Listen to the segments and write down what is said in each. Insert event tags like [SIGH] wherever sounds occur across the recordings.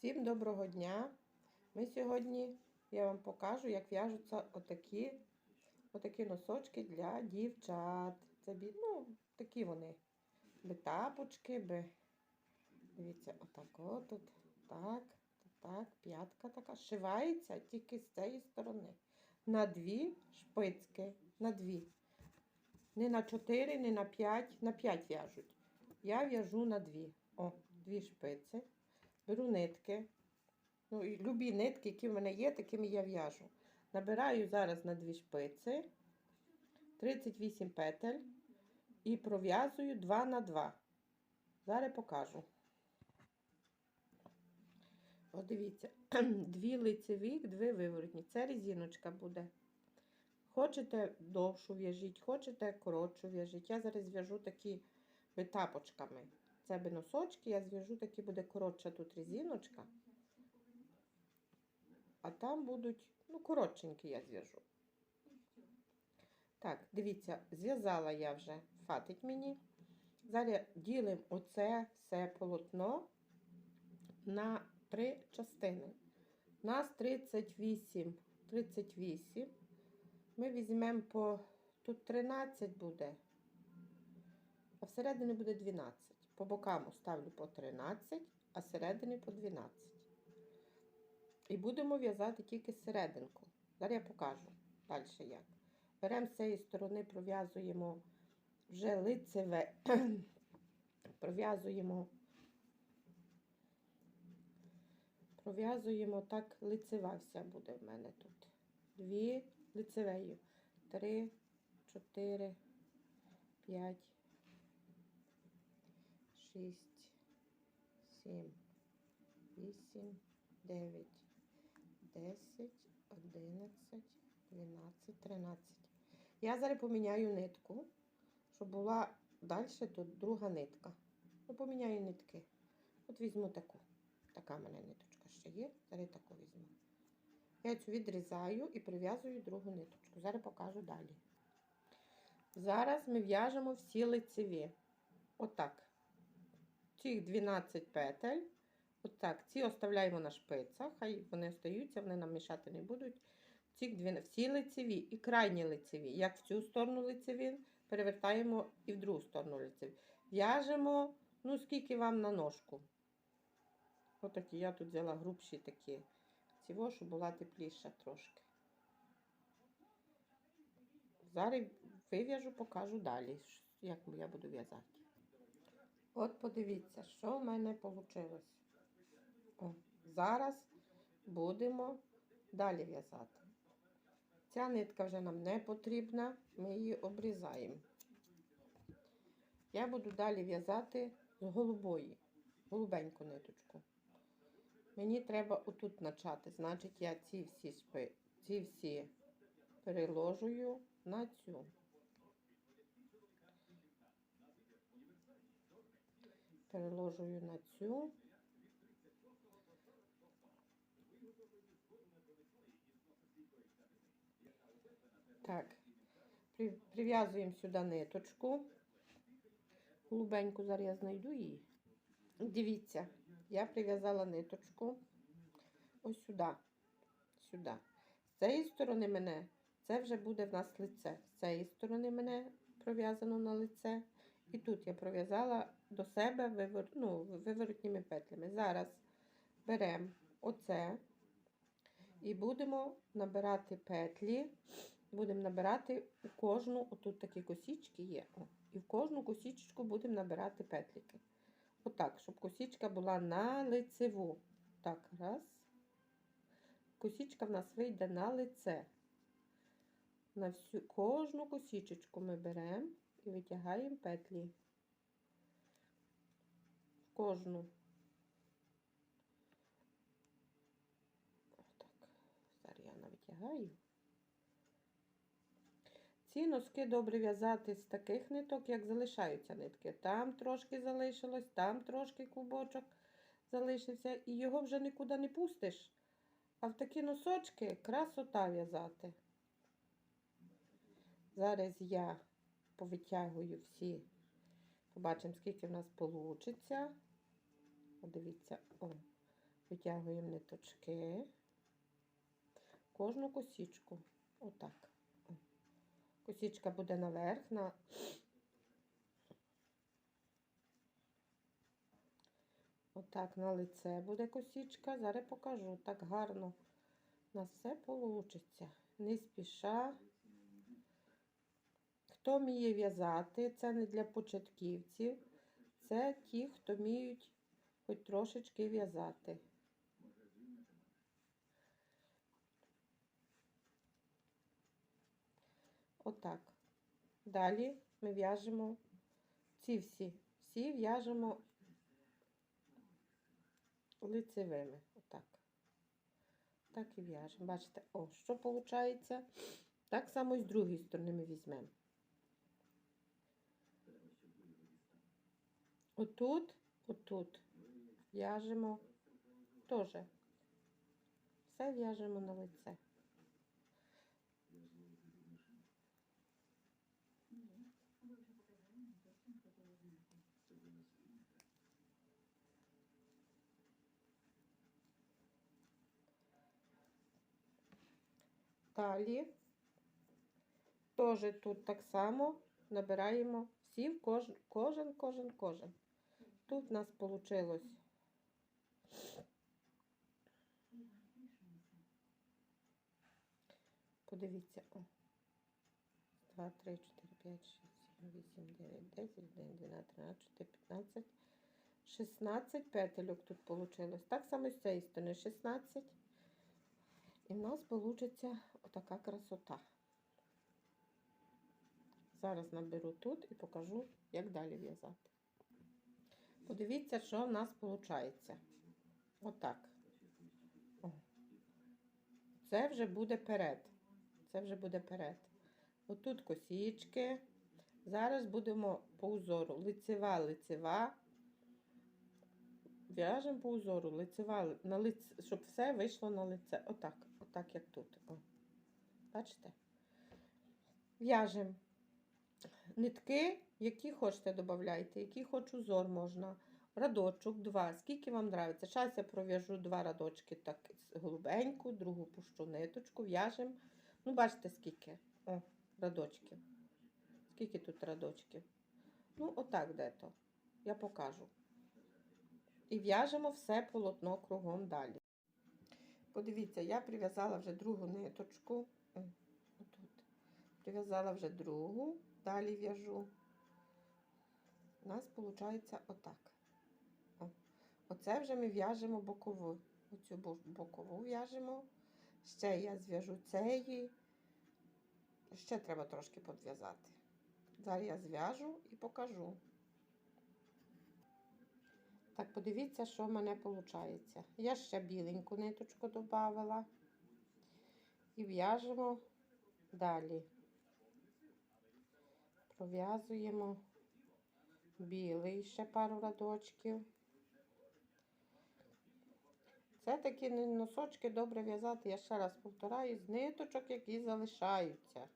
Всім доброго дня! Ми сьогодні, я вам покажу, як в'яжуться отакі, отакі носочки для дівчат. Це ну, такі вони. Би тапочки, би. Дивіться, отак от. Так, так, п'ятка така. Шивається тільки з цієї сторони. На дві шпицьки. На дві. Не на чотири, не на п'ять. На п'ять в'яжуть. Я в'яжу на дві. О, дві шпиці. Беру нитки. Ну, і любі нитки, які в мене є, такими я в'яжу. Набираю зараз на дві шпиці 38 петель і пров'язую 2 на 2. Зараз покажу. От дивіться, [CLEARS THROAT] дві лицеві, дві виворотні. Це резиночка буде. Хочете довшу в'яжіть, хочете коротшу в'яжіть. Я зараз зв'яжу такі би би носочки, я зв'яжу такі буде коротша тут резиночка. А там будуть, ну, коротшенькі я зв'яжу. Так, дивіться, зв'язала я вже, фатить мені. Зараз ділимо оце все полотно на три частини. У нас 38, 38. Ми візьмемо по, тут 13 буде, а всередині буде 12. По бокам ставлю по 13, а середини по 12. І будемо в'язати тільки серединку. Зараз я покажу далі як. Беремо з цієї сторони, пров'язуємо вже лицеве, [CLEARS THROAT] пров'язуємо, пров'язуємо так, лицева вся буде в мене тут. Дві лицевею. Три, чотири, п'ять, шість, сім, вісім, дев'ять. 10, 11, 12, 13. Я зараз поміняю нитку, щоб була далі тут друга нитка. Ну, поміняю нитки. От візьму таку. Така в мене ниточка ще є. Зараз таку візьму. Я цю відрізаю і прив'язую другу ниточку. Зараз покажу далі. Зараз ми в'яжемо всі лицеві. Отак. Цих 12 петель. Отак, ці оставляємо на шпицях, хай вони остаються, вони нам мішати не будуть. Ці дві, всі лицеві і крайні лицеві. Як в цю сторону лицеві, перевертаємо і в другу сторону лицеві. В'яжемо, ну, скільки вам на ножку. Отакі, я тут взяла грубші такі. Цього, щоб була тепліша трошки. Зараз вив'яжу, покажу далі, як я буду в'язати. От подивіться, що в мене вийшло. О, зараз будемо далі в'язати. Ця нитка вже нам не потрібна, ми її обрізаємо. Я буду далі в'язати з голубої, голубеньку ниточку. Мені треба отут почати, значить, я ці всі шпи, ці всі переложую на цю. Переложую на цю. Так, прив'язуємо сюди ниточку. Голубеньку зараз я знайду її. Дивіться, я прив'язала ниточку ось сюди. Сюди. З цієї сторони мене, це вже буде в нас лице. З цієї сторони мене пров'язано на лице. І тут я пров'язала до себе вивор, ну, виворотніми петлями. Зараз беремо оце і будемо набирати петлі. Будемо набирати у кожну, отут такі косічки є. О, і в кожну косічку будемо набирати петліки. Отак, щоб косічка була на лицеву. Так, раз. Косічка в нас вийде на лице. На всю кожну косічечку ми беремо і витягаємо петлі. В кожну. Отак. Зараз я навитягаю. Ці носки добре в'язати з таких ниток, як залишаються нитки. Там трошки залишилось, там трошки клубочок залишився, і його вже нікуди не пустиш. А в такі носочки красота в'язати. Зараз я повитягую всі, побачимо, скільки в нас вийде. Подивіться, о, Витягуємо ниточки. Кожну косічку. Отак. Косічка буде наверх, на Отак на лице буде косічка. Зараз покажу. Так гарно на все получиться. Не спіша. Хто вміє в'язати, це не для початківців. Це ті, хто вміють хоч трошечки в'язати. Отак. Далі ми в'яжемо ці всі. Всі в'яжемо лицевими. Отак. Так і в'яжемо. Бачите, о, що виходить? Так само і з другої сторони ми візьмемо. Отут, отут в'яжемо теж. Все в'яжемо на лице. Далі теж тут так само набираємо всі кожен, кожен, кожен, кожен. Тут у нас вийшло. Подивіться, о. 2, 3, 4, 5, 6, 7, 8, 9, 10, 11, 12, 13, 14, 15, 16 петельок тут вийшло. Так само з цієї сторони 16. І в нас вийде отака красота. Зараз наберу тут і покажу, як далі в'язати. Подивіться, що в нас виходить. Отак. Це вже буде перед. Це вже буде перед. Отут косічки. Зараз будемо по узору. Лицева, лицева. В'яжемо по узору, лицева, на лице, щоб все вийшло на лице. Отак, отак, як тут. О. Бачите? В'яжемо нитки, які хочете, додавайте, який хоч узор можна. Радочок, два. Скільки вам подобається. Зараз я пров'яжу два радочки так голубеньку, другу пущу ниточку, в'яжемо. Ну, бачите, скільки О, радочків. Скільки тут радочків? Ну, отак де-то. Я покажу. І в'яжемо все полотно кругом далі. Подивіться, я прив'язала вже другу ниточку. Отут. Прив'язала вже другу, далі в'яжу. У нас виходить отак. О. Оце вже ми в'яжемо бокову. Оцю бокову в'яжемо. Ще я зв'яжу цієї. Ще треба трошки підв'язати. Зараз я зв'яжу і покажу. Так, подивіться, що в мене виходить. Я ще біленьку ниточку додавала. І в'яжемо далі. Пров'язуємо білий ще пару радочків. Це такі носочки добре в'язати, я ще раз повторяю, з ниточок, які залишаються.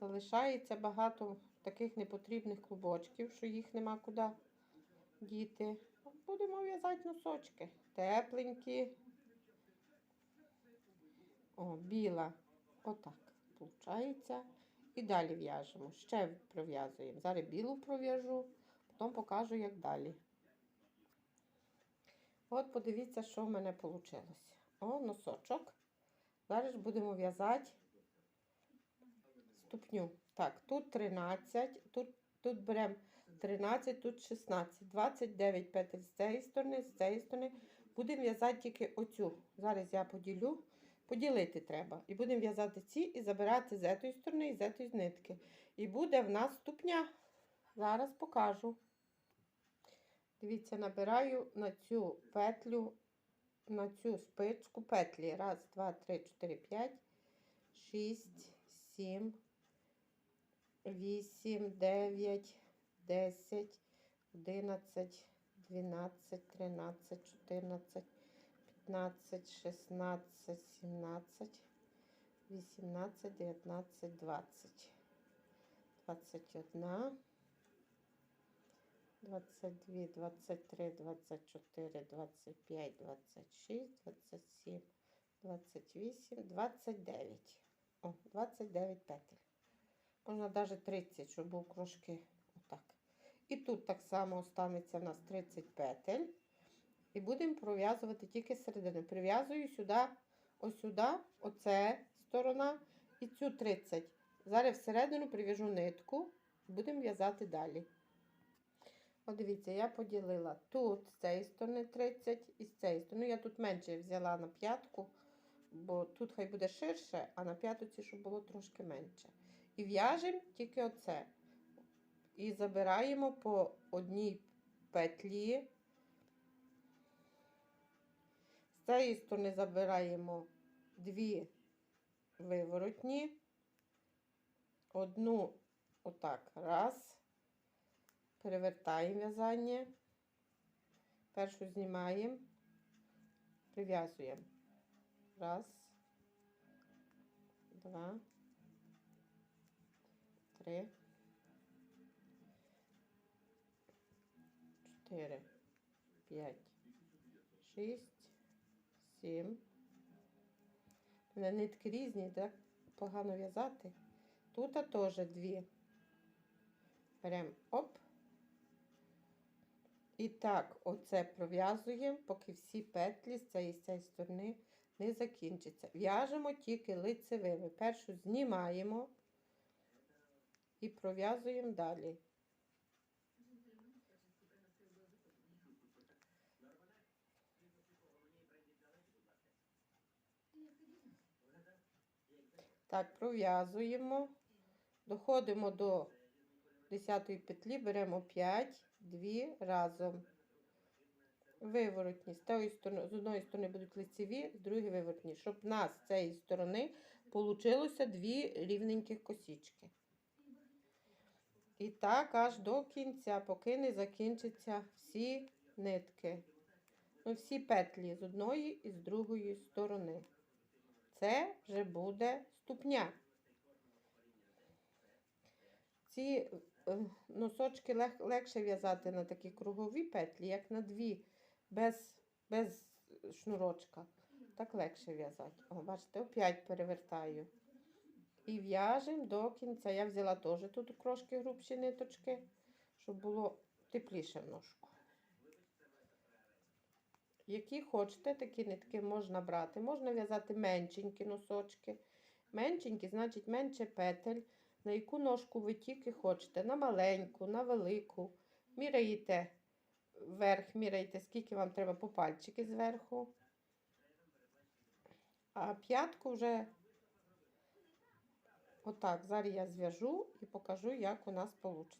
Залишається багато таких непотрібних клубочків, що їх нема куди діти. Будемо в'язати носочки. Тепленькі. О, біла. Отак, виходить. І далі в'яжемо. Ще пров'язуємо. Зараз білу пров'яжу, потім покажу, як далі. От, подивіться, що в мене вийшло. О, носочок. Зараз будемо в'язати ступню. Так, тут 13, тут, тут беремо 13, тут 16, 29 петель з цієї сторони, з цієї сторони. Будемо в'язати тільки оцю. Зараз я поділю. Поділити треба. І будемо в'язати ці і забирати з цієї сторони і з цієї нитки. І буде в нас ступня. Зараз покажу. Дивіться, набираю на цю петлю, на цю спичку петлі. Раз, два, три, чотири, п'ять, шість, сім, вісім, дев'ять, десять, одинадцять, дванадцять, тринадцять, чотирнадцять, п'ятнадцять, шістнадцять, сімнадцять, вісімнадцять, дев'ятнадцять, двадцять. Двадцять одна. 22, 23, 24, 25, 26, 27, 28, 29. О, 29 петель. Можна навіть 30, щоб був трошки отак. І тут так само останеться в нас 30 петель. І будемо пров'язувати тільки середину. Прив'язую сюди, ось сюди, оце сторона і цю 30. Зараз всередину прив'яжу нитку, будемо в'язати далі. От дивіться, я поділила тут з цієї сторони 30 і з цієї сторони. Я тут менше взяла на п'ятку, бо тут хай буде ширше, а на п'ятоці, щоб було трошки менше. І в'яжемо тільки оце. І забираємо по одній петлі. Цієї сторони забираємо дві виворотні, одну отак, раз, перевертаємо в'язання, першу знімаємо, прив'язуємо. Раз, два, три, чотири, п'ять, шість, сім. У нитки різні, так? Погано в'язати. Тут теж дві. Беремо оп. І так, оце пров'язуємо, поки всі петлі з цієї з цієї сторони не закінчаться. В'яжемо тільки лицевими. Першу знімаємо і пров'язуємо далі. Так, пров'язуємо. Доходимо до 10 петлі, беремо 5, 2 разом. Виворотні. З, тої сторони, з одної сторони будуть лицеві, з другої виворотні. Щоб в нас з цієї сторони получилося дві рівненьких косічки. І так аж до кінця, поки не закінчаться всі нитки. Ну, всі петлі з одної і з другої сторони. Це вже буде ступня. Ці е, носочки лег, легше в'язати на такі кругові петлі, як на дві, без, без шнурочка. Так легше в'язати. О, бачите, опять перевертаю. І в'яжемо до кінця. Я взяла теж тут трошки грубші ниточки, щоб було тепліше в ножку. Які хочете, такі нитки можна брати. Можна в'язати меншенькі носочки. Меншенькі, значить менше петель. На яку ножку ви тільки хочете. На маленьку, на велику. Міряєте вверх, міряєте, скільки вам треба по пальчики зверху. А п'ятку вже отак. Зараз я зв'яжу і покажу, як у нас вийде.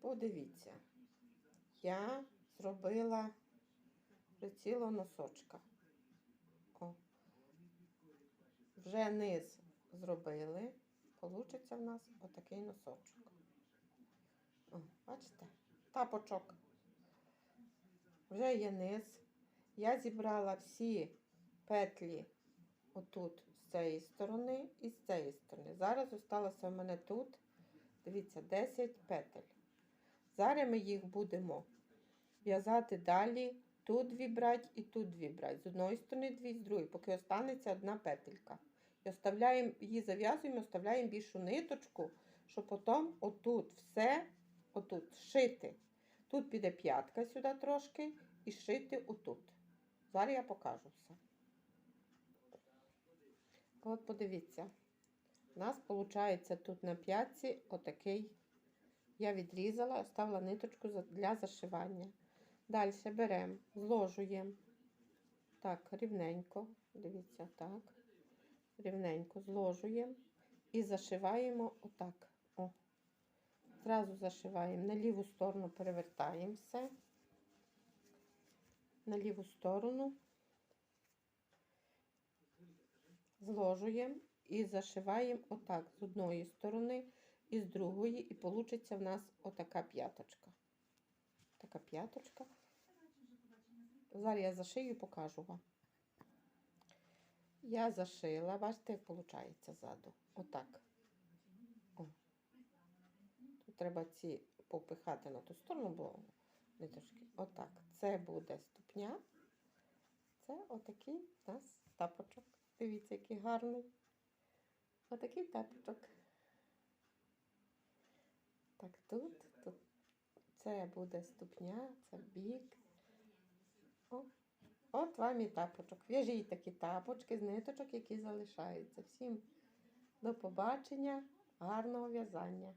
Подивіться, я зробила приціло носочка. О. Вже низ зробили. Получиться в нас отакий носочок. О, бачите? Тапочок. Вже є низ. Я зібрала всі петлі отут з цієї сторони і з цієї сторони. Зараз залишилося в мене тут, дивіться, 10 петель. Зараз ми їх будемо в'язати далі. Тут дві брати і тут дві брати. З одної сторони дві, з другої, поки останеться одна петелька. Оставляємо, її зав'язуємо, оставляємо більшу ниточку, щоб потім отут все, отут шити. Тут піде п'ятка сюди трошки і шити отут. Зараз я покажу все. От подивіться. У нас виходить тут на п'ятці отакий. Я відрізала, оставила ниточку для зашивання. Далі беремо, зложуємо. Так, рівненько. Дивіться, так. Рівненько зложуємо і зашиваємо отак. О. Зразу зашиваємо. На ліву сторону перевертаємо все. На ліву сторону. Зложуємо і зашиваємо отак з одної сторони і з другої, і вийде в нас отака п'яточка. Така п'яточка. Зараз я зашию і покажу вам. Я зашила, бачите, як виходить ззаду. Отак. О. Тут треба ці попихати на ту сторону, бо не трошки. Отак. Це буде ступня. Це отакий у нас тапочок. Дивіться, який гарний. Отакий тапочок. Так, тут, тут. Це буде ступня, це бік. О, от вам і тапочок. В'яжіть такі тапочки з ниточок, які залишаються. Всім до побачення, гарного в'язання.